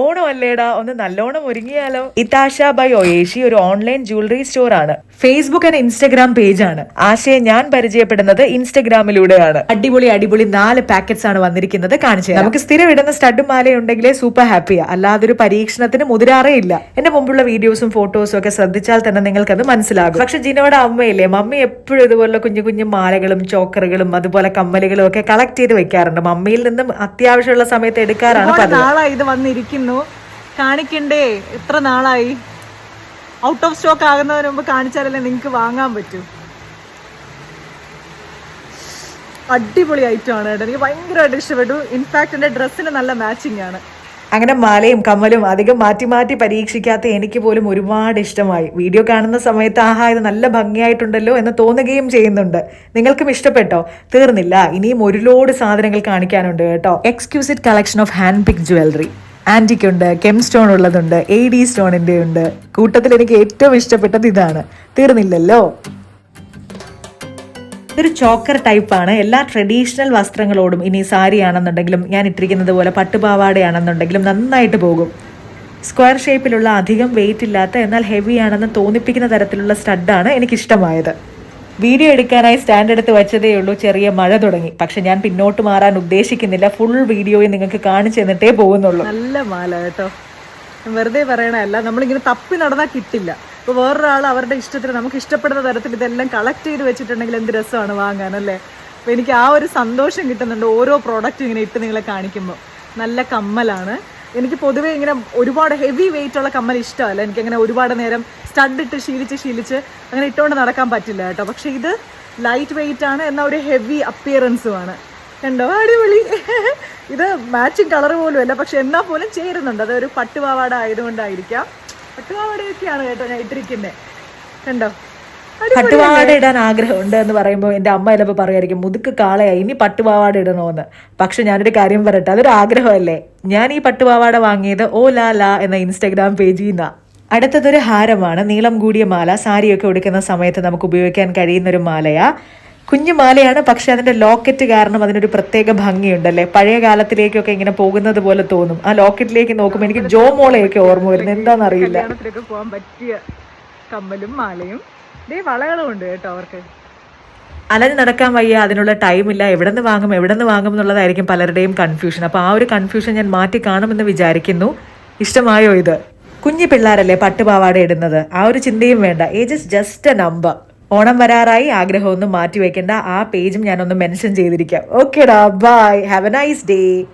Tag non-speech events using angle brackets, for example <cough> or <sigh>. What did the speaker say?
ഓണം അല്ലേടാ? ഒന്ന് നല്ലോണം ഒരുങ്ങിയാലോ? ഇതാഷ ബൈ ഒയേഷി ഒരു ഓൺലൈൻ ജ്വല്ലറി സ്റ്റോർ ആണ് ഫേസ്ബുക്ക് ആൻഡ് ഇൻസ്റ്റഗ്രാം പേജ് ആണ് ആശയെ ഞാൻ പരിചയപ്പെടുന്നത് ഇൻസ്റ്റഗ്രാമിലൂടെയാണ്. അടിപൊളി അടിപൊളി നാല് പാക്കറ്റ്സ് ആണ് വന്നിരിക്കുന്നത്. കാണിച്ചത്. നമുക്ക് സ്ഥിരം ഇടുന്ന സ്റ്റഡും മാലയുണ്ടെങ്കിലേ സൂപ്പർ ഹാപ്പിയാ അല്ലാതെ ഒരു പരീക്ഷണത്തിന് മുതിരാറേ ഇല്ല. എന്റെ മുമ്പുള്ള വീഡിയോസും ഫോട്ടോസും ഒക്കെ ശ്രദ്ധിച്ചാൽ തന്നെ നിങ്ങൾക്ക് അത് മനസ്സിലാകും. പക്ഷെ ജിനോയുടെ അമ്മയില്ലേ? മമ്മി എപ്പോഴും ഇതുപോലുള്ള കുഞ്ഞു കുഞ്ഞു മാലകളും ചോക്കറുകളും അതുപോലെ കമ്മലുകളും ഒക്കെ കളക്ട് ചെയ്ത് വെക്കാറുണ്ട്. മമ്മിയിൽ നിന്നും അത്യാവശ്യമുള്ള സമയത്ത് എടുക്കാറാണ് ഇത് പതിവ് നാളായി കാണിക്കണ്ടേ? എത്ര നാളായി? ഔട്ട് ഓഫ് സ്റ്റോക്ക് ആകുന്നതിന് മുമ്പ് കാണിച്ചാലല്ലേ നിങ്ങൾക്ക് വാങ്ങാൻ പറ്റൂ. അടിപൊളി ഐറ്റം ആണ് കേട്ടോ. എനിക്ക് ഭയങ്കരമായിട്ട് ഇഷ്ടപ്പെട്ടു. ഇൻഫാക്ട് എന്റെ ഡ്രസ്സിന് നല്ല മാച്ചിങ് ആണ്. അങ്ങനെ മാലയും കമ്മലും അധികം മാറ്റി മാറ്റി പരീക്ഷിക്കാത്ത എനിക്ക് പോലും ഒരുപാട് ഇഷ്ടമായി. വീഡിയോ കാണുന്ന സമയത്ത് ആഹാ ഇത് നല്ല ഭംഗിയായിട്ടുണ്ടല്ലോ എന്ന് തോന്നുകയും ചെയ്യുന്നുണ്ട്. നിങ്ങൾക്കും ഇഷ്ടപ്പെട്ടോ? തീർന്നില്ല. ഇനിയും ഒരു ലോഡ് സാധനങ്ങൾ കാണിക്കാനുണ്ട് കേട്ടോ. Exquisite collection of hand pick jewellery antique ഉണ്ട് കെം സ്റ്റോൺ ഉള്ളതുണ്ട് എ ഡി സ്റ്റോണിന്റെ ഉണ്ട് കൂട്ടത്തിൽ എനിക്ക് ഏറ്റവും ഇഷ്ടപ്പെട്ടത് ഇതാണ്. തീർന്നില്ലല്ലോ? ഇതൊരു ചോക്കർ ടൈപ്പാണ്. എല്ലാ ട്രഡീഷണൽ വസ്ത്രങ്ങളോടും ഇനി സാരിയാണെന്നുണ്ടെങ്കിലും ഞാൻ ഇട്ടിരിക്കുന്നത് പോലെ പട്ടുപാവാടയാണെന്നുണ്ടെങ്കിലും നന്നായിട്ട് പോകും. സ്ക്വയർ ഷേപ്പിലുള്ള അധികം വെയിറ്റ് ഇല്ലാത്ത എന്നാൽ ഹെവി ആണെന്ന് തോന്നിപ്പിക്കുന്ന തരത്തിലുള്ള സ്റ്റഡാണ് എനിക്കിഷ്ടമായത്. വീഡിയോ എടുക്കാനായി സ്റ്റാൻഡ് എടുത്ത് വെച്ചതേ ഉള്ളൂ. ചെറിയ മഴ തുടങ്ങി. പക്ഷെ ഞാൻ പിന്നോട്ട് മാറാൻ ഉദ്ദേശിക്കുന്നില്ല. ഫുൾ വീഡിയോയിൽ നിങ്ങൾക്ക് കാണിച്ചു തന്നിട്ടേ പോകുന്നുള്ളൂ. നല്ല മാല കേട്ടോ. വെറുതെ പറയണല്ല നമ്മളിങ്ങനെ തപ്പി നടന്നാൽ കിട്ടില്ല. ഇപ്പോൾ വേറൊരാൾ അവരുടെ ഇഷ്ടത്തിന് നമുക്ക് ഇഷ്ടപ്പെടുന്ന തരത്തിൽ ഇതെല്ലാം കളക്ട് ചെയ്ത് വെച്ചിട്ടുണ്ടെങ്കിൽ എന്ത് രസമാണ് വാങ്ങാൻ അല്ലേ? അപ്പോൾ എനിക്ക് ആ ഒരു സന്തോഷം കിട്ടുന്നുണ്ട് ഓരോ പ്രോഡക്റ്റും ഇങ്ങനെ ഇട്ട് നിങ്ങളെ കാണിക്കുമ്പോൾ നല്ല കമ്മലാണ്. എനിക്ക് പൊതുവേ ഇങ്ങനെ ഒരുപാട് ഹെവി വെയിറ്റ് ഉള്ള കമ്മൽ ഇഷ്ടമല്ല. എനിക്ക് അങ്ങനെ ഒരുപാട് നേരം സ്റ്റഡ് ഇട്ട് ശീലിച്ച് ശീലിച്ച് അങ്ങനെ ഇട്ടുകൊണ്ട് നടക്കാൻ പറ്റില്ല കേട്ടോ. പക്ഷേ ഇത് ലൈറ്റ് വെയിറ്റ് ആണ് എന്നാൽ ഒരു ഹെവി അപ്പിയറൻസുമാണ് കണ്ടോ? അടിപൊളി. <laughs> ഇത് മാച്ചിങ് കളർ പോലും അല്ല. പക്ഷെ എന്നാൽ പോലും ചേരുന്നുണ്ട്. അതൊരു പട്ടുപാവാട ആയതുകൊണ്ടായിരിക്കാം. പട്ടുപാവാടയൊക്കെയാണ് കേട്ടോ ഞാൻ ഇട്ടിരിക്കുന്നത് കണ്ടോ? പട്ടുപാവാട ഇടാൻ ആഗ്രഹമുണ്ട് എന്ന് പറയുമ്പോൾ എന്റെ അമ്മ ചിലപ്പോൾ പറയുമായിരിക്കും മുതുക്ക് കാളയായി ഇനി പട്ടുപാവാട ഇടണമെന്ന് പക്ഷെ ഞാനൊരു കാര്യം പറയട്ടെ അതൊരു ആഗ്രഹമല്ലേ? ഞാൻ ഈ പട്ടുപാവാട വാങ്ങിയത് ഓ ലാ ലാ എന്ന ഇൻസ്റ്റാഗ്രാം പേജിൽ നിന്നാണ് അടുത്തതൊരു ഹാരമാണ് നീളം കൂടിയ മാല. സാരിയൊക്കെ ഉടുക്കുന്ന സമയത്ത് നമുക്ക് ഉപയോഗിക്കാൻ കഴിയുന്ന ഒരു മാലയാ. കുഞ്ഞു മാലയാണ് പക്ഷെ അതിന്റെ ലോക്കറ്റ് കാരണം അതിനൊരു പ്രത്യേക ഭംഗിയുണ്ടല്ലേ? പഴയ കാലത്തിലേക്കൊക്കെ ഇങ്ങനെ പോകുന്നത് പോലെ തോന്നും. ആ ലോക്കറ്റിലേക്ക് നോക്കുമ്പോൾ എനിക്ക് ജോ മോളെയൊക്കെ ഓർമ്മ വരുന്നത് എന്താണെന്നറിയില്ല. കല്യാണത്തിനൊക്കെ പോകാൻ പറ്റിയ കമ്മലും മാലയും ദേ ഉണ്ട് കേട്ടോ അവർക്ക്. അലഞ്ഞ് നടക്കാൻ വയ്യ അതിനുള്ള ടൈമില്ല എവിടെ നിന്ന് വാങ്ങും എവിടെ നിന്ന് വാങ്ങും എന്നുള്ളതായിരിക്കും പലരുടെയും കൺഫ്യൂഷൻ അപ്പോൾ ആ ഒരു കൺഫ്യൂഷൻ ഞാൻ മാറ്റി കാണുമെന്ന് വിചാരിക്കുന്നു. ഇഷ്ടമായോ ഇത്? കുഞ്ഞു പിള്ളേരല്ലേ പട്ടുപാവാട ഇടുന്നത്? ആ ഒരു ചിന്തയും വേണ്ട. Age is just a number Onam വരാറായി ആഗ്രഹമൊന്നും മാറ്റി വെക്കേണ്ട ആ പേജും ഞാനൊന്ന് മെൻഷൻ ചെയ്തിരിക്കാം. ഓക്കേടാ bye have a nice day